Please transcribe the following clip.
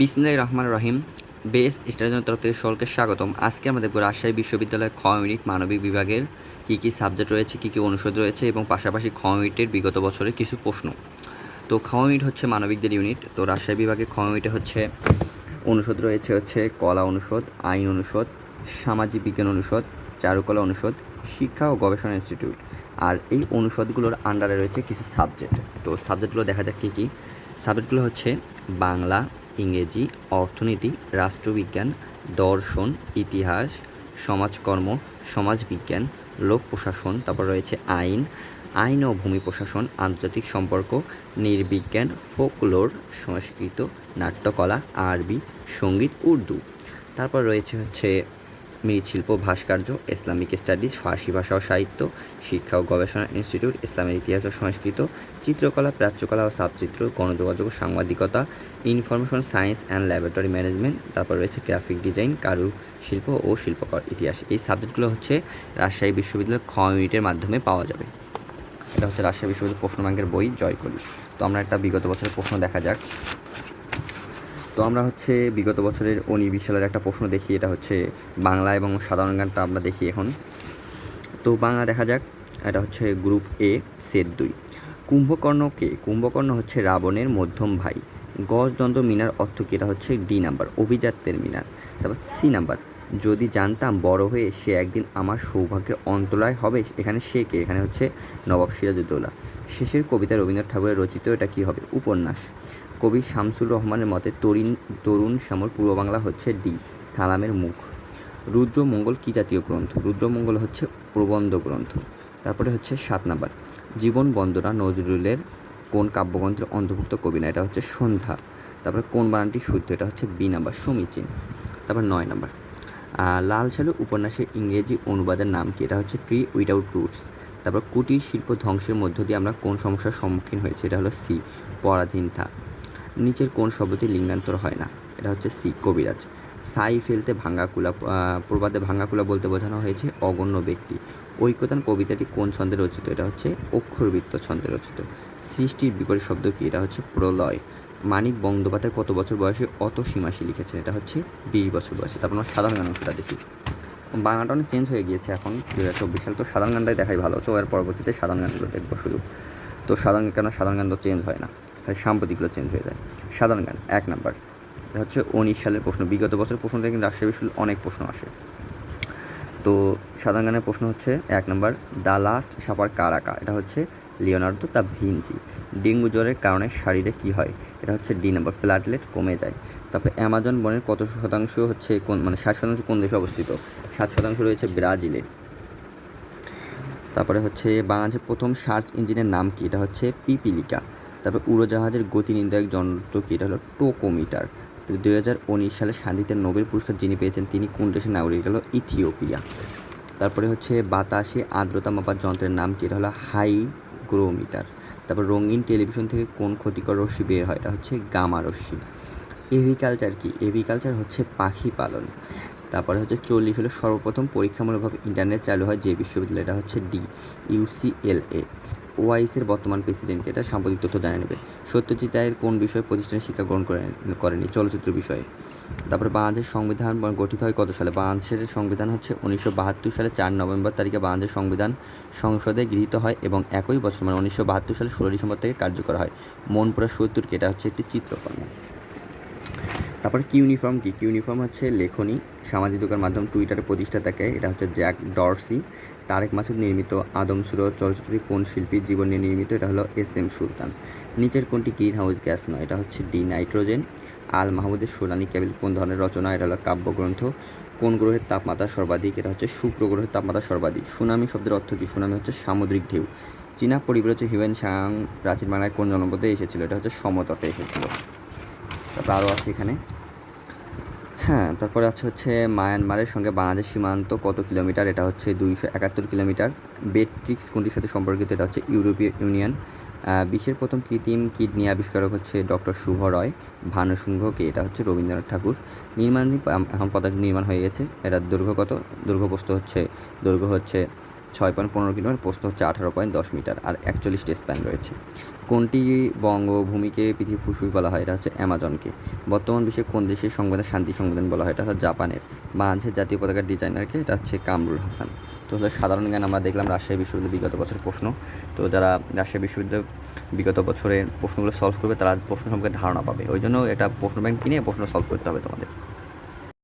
বিসমিল্লাহ রহমান রহিম। বেস স্টাডিজের তরফ থেকে সকলকে স্বাগতম। আজকে আমরা দেখব রাজশাহী বিশ্ববিদ্যালয়ের খ ইউনিট মানবিক বিভাগের কী কী সাবজেক্ট রয়েছে, কী কী অনুষদ রয়েছে এবং পাশাপাশি খ ইউনিটের বিগত বছরের কিছু প্রশ্ন। তো খ ইউনিট হচ্ছে মানবিকদের ইউনিট। তো রাজশাহী বিভাগের খ ইউনিটে হচ্ছে অনুষদ রয়েছে হচ্ছে কলা অনুষদ, আইন অনুষদ, সামাজিক বিজ্ঞান অনুষদ, চারুকলা অনুষদ, শিক্ষা ও গবেষণা ইনস্টিটিউট। আর এই অনুষদগুলোর আন্ডারে রয়েছে কিছু সাবজেক্ট তো সাবজেক্টগুলো দেখা যাক কী কী। সাবজেক্টগুলো হচ্ছে বাংলা ইংরেজি, অর্থনীতি, রাষ্ট্রবিজ্ঞান, দর্শন, ইতিহাস, সমাজকর্ম, সমাজবিজ্ঞান, লোক প্রশাসন, তারপর রয়েছে আইন আইন ও ভূমি প্রশাসন, আন্তর্জাতিক সম্পর্ক, নির্বিজ্ঞান, ফোকলোর, সংস্কৃত, নাট্যকলা, আরবি, সংগীত, উর্দু। তারপর রয়েছে হচ্ছে মৃৎশিল্প ভাস্কর্য, ইসলামিক স্টাডিজ, ফার্সি ভাষা ও সাহিত্য, শিক্ষা ও গবেষণা ইনস্টিটিউট, ইসলামের ইতিহাস ও সংস্কৃত, চিত্রকলা, প্রাচ্যকলা ও সাবচিত্র, গণযোগাযোগ সাংবাদিকতা, information science and laboratory management, তারপর রয়েছে গ্রাফিক ডিজাইন কারু শিল্প ও শিল্পকর ইতিহাস। এই সাবজেক্টগুলো হচ্ছে রাজশাহী বিশ্ববিদ্যালয়ের খ ইউনিটের মাধ্যমে পাওয়া যাবে। এটা হচ্ছে রাজশাহী বিশ্ববিদ্যালয়ের প্রশ্ন বই জয়কলি তো আমরা একটা বিগত বছরের প্রশ্ন দেখা যাক। তো আমরা হচ্ছে বিগত বছরের অনির্বিশ বিশালের একটা প্রশ্ন দেখি, এটা হচ্ছে বাংলা এবং সাধারণ গানটা আমরা দেখি এখন। তো বাংলা দেখা যাক, এটা হচ্ছে গ্রুপ এ সেট দুই। কুম্ভকর্ণ কে? কুম্ভকর্ণ হচ্ছে রাবণের মধ্যম ভাই। গজ গজদন্ত্র মিনার অর্থ কি? এটা হচ্ছে ডি নাম্বার, অভিজাত্যের মিনার। তারপর সি নাম্বার, যদি জানতাম বড় হয়ে সে একদিন আমার সৌভাগ্যের অন্তরায় হবে, এখানে সে কে? এখানে হচ্ছে নবাব সিরাজউদ্দৌলা। শেষের কবিতা রবীন্দ্রনাথ ঠাকুরের রচিত এটা কি হবে? উপন্যাস। কবি শামসুর রহমানের মতে তরুণ তরুণ শ্যামল পূর্ব বাংলা হচ্ছে ডি, সালামের মুখ। রুদ্রমঙ্গল কী জাতীয় গ্রন্থ? রুদ্রমঙ্গল হচ্ছে প্রবন্ধ গ্রন্থ। তারপরে হচ্ছে সাত নাম্বার। জীবন বন্দনা নজরুলের কোন কাব্যগ্রন্থের অন্তর্ভুক্ত কবি না, এটা হচ্ছে সন্ধ্যা। তারপরে কোন বানানটি শুদ্ধ, এটা হচ্ছে বি নাম্বার, সমীচীন। তারপর নয় নাম্বার। লাল সালু উপন্যাসের ইংরেজি অনুবাদের নাম কি? এটা হচ্ছে ট্রি উইদাউট রুটস। তারপর কুটির শিল্প ধ্বংসের মধ্য দিয়ে আমরা কোন সমস্যার সম্মুখীন হয়েছি? এটা হলো সি, পরাধীনতা। নিচের কোন শব্দটি লিঙ্গান্তর হয় না? এটা হচ্ছে সি কবিরাজ। সাই ফেলতে ভাঙ্গাকুলা আহ, প্রবাদে ভাঙ্গাকুলা বলতে বোঝানো হয়েছে অগণ্য ব্যক্তি। ঐক্যতান কবিতাটি কোন ছন্দে রচিত? এটা হচ্ছে অক্ষরবৃত্ত ছন্দে রচিত। সৃষ্টির বিপরীত শব্দ কি? এটা হচ্ছে প্রলয়। মানিক বন্দ্যোপাধ্যায় কত বছর বয়সে অত সীমাসী লিখেছেন? এটা হচ্ছে বিশ বছর বয়সে। তারপর আমরা সাধারণ জ্ঞান অংশটা দেখি। বাংলাটা অনেক চেঞ্জ হয়ে গিয়েছে এখন দু হাজার চব্বিশ সাল। তো সাধারণ গানটাই দেখাই ভালো। তো এর পরবর্তীতে সাধারণ গানগুলো দেখব শুধু। তো সাধারণ কেন সাধারণ গান তো চেঞ্জ হয় না? সাম্প্রতিকগুলো চেঞ্জ হয়ে যায়। সাধারণ গান এক নাম্বার। এটা হচ্ছে উনিশ সালের প্রশ্ন। বিগত বছরের প্রশ্ন থেকে কিন্তু রাজশাহী বিশ্ববিদ্যালয়ে অনেক প্রশ্ন আসে। তো সাধারণ গানের প্রশ্ন হচ্ছে, এক নম্বর, দ্য লাস্ট সাপার কারাকা এটা হচ্ছে লিওনার্দো দ্য ভিঞ্চি ডেঙ্গু জ্বরের কারণে শরীরে কী হয়? এটা হচ্ছে ডি নাম্বার। প্লাটলেট কমে যায়। তারপরে অ্যামাজন বনের কত শতাংশ হচ্ছে কোন মানে ষাট শতাংশ কোন দেশে অবস্থিত? সাত শতাংশ রয়েছে ব্রাজিলে। তারপরে হচ্ছে বাংলাদেশের প্রথম সার্চ ইঞ্জিনের নাম কি? এটা হচ্ছে পিপিলিকা। তারপর উড়োজাহাজের গতি নির্ধারক যন্ত্র কি? এটা হলো টোকোমিটার। দুই হাজার উনিশ সালে শান্তিতে নোবেল পুরস্কার যিনি পেয়েছেন, তিনি কোন দেশের নাগরিক? হলো ইথিওপিয়া। তারপরে হচ্ছে বাতাসে আর্দ্রতা মাপার যন্ত্রের নাম কি? এটা হলো হাইগ্রোমিটার। তারপর রঙিন টেলিভিশন থেকে কোন ক্ষতিকর রশ্মি বের হয়? এটা হচ্ছে গামা রশ্মি। এভিকালচার কি? এভিকালচার হচ্ছে পাখি পালন। তারপরে হচ্ছে চল্লিশ হলো সর্বপ্রথম পরীক্ষামূলকভাবে ইন্টারনেট চালু হয় যে বিশ্ববিদ্যালয়? এটা হচ্ছে ডি ইউসিএলএ ওআইসির বর্তমান প্রেসিডেন্ট এটা সাম্প্রতিক তথ্য জানিয়ে নেবে। সত্যজিৎ রায়ের কোন বিষয়ে প্রতিষ্ঠানে শিক্ষা গ্রহণ করে করেনি চলচ্চিত্র বিষয়ে। তারপরে বাংলাদেশের সংবিধান গঠিত হয় কত সালে? বাংলাদেশের সংবিধান হচ্ছে উনিশশো বাহাত্তর সালে চার নভেম্বর তারিখে বাংলাদেশ সংবিধান সংসদে গৃহীত হয় এবং একই বছর মানে উনিশশো বাহাত্তর সালে ষোলো ডিসেম্বর থেকে কার্যকর হয়। মনপুরা সত্তরকে এটা হচ্ছে একটি চিত্রকর্ম। তারপর কি ইউনিফর্ম কি? কি ইউনিফর্ম হচ্ছে? লেখনী। সামাজিক যোগাযোগ মাধ্যম টুইটারে প্রতিষ্ঠাতাকে এটা হচ্ছে জ্যাক ডরসি তারেক মাসুদ নির্মিত আদম সুরত চলচ্চিত্রটি কোন শিল্পীর জীবন নিয়ে নির্মিত? এটা হলো এস এম সুলতান। নিচের কোনটি গ্রিন হাউস গ্যাস নয়? এটা হচ্ছে ডি নাইট্রোজেন আল মাহমুদের সোনালী ক্যাবিল কোন ধরনের রচনা? এটা হলো কাব্যগ্রন্থ। কোন গ্রহের তাপমাত্রা সর্বাধিক? এটা হচ্ছে শুক্র গ্রহের তাপমাত্রা সর্বাধিক। সুনামি শব্দের অর্থ কী? সুনামি হচ্ছে সামুদ্রিক ঢেউ। চীনা পরিবার হচ্ছে হিউয়েন সাং প্রাচীন বাংলায় কোন জনপদে এসেছিল? এটা হচ্ছে সমতটে এসেছিল। তারপর আরও আছে এখানে। হ্যাঁ তারপরে আছে হচ্ছে মায়ানমারের সঙ্গে বাংলাদেশ সীমান্ত কত কিলোমিটার? এটা হচ্ছে দুইশো একাত্তর কিলোমিটার। বেট্রিক্স কোনটির সাথে সম্পর্কিত, এটা হচ্ছে ইউরোপীয় ইউনিয়ন। বিশ্বের প্রথম কৃত্রিম কিডনি আবিষ্কারক হচ্ছে ডক্টর শুভ রয় ভানুসিংহকে এটা হচ্ছে রবীন্দ্রনাথ ঠাকুর। নির্মাণ এখন পদার্থ নির্মাণ হয়ে গেছে। এটা দৈর্ঘ্য কত দৈর্ঘ্য হচ্ছে দৈর্ঘ্য হচ্ছে ছয় পয়েন্ট পনেরো কিলোমিটার, প্রস্থ হচ্ছে আঠারো পয়েন্ট দশ মিটার আর একচল্লিশটি স্প্যান রয়েছে। কোনটি বঙ্গভূমিকে পৃথিবী ফুসফুস বলা হয়? এটা হচ্ছে অ্যামাজনকে। বর্তমান বিশ্বে কোন দেশের সংবিধান শান্তি সংবিধান বলা হয়? এটা হচ্ছে জাপানের। বাংলাদেশের জাতীয় পতাকার ডিজাইনারকে এটা হচ্ছে কামরুল হাসান। তো হলো সাধারণ জ্ঞান, আমরা দেখলাম রাজশাহী বিশ্ববিদ্যালয় বিগত বছরের প্রশ্ন। তো যারা রাজশাহী বিশ্ববিদ্যালয় বিগত বছরের প্রশ্নগুলো সলভ করবে, তারা প্রশ্ন সম্পর্কে ধারণা পাবে। ওই জন্য একটা প্রশ্ন ব্যাংক কিনে প্রশ্ন সলভ করতে হবে তোমাদের।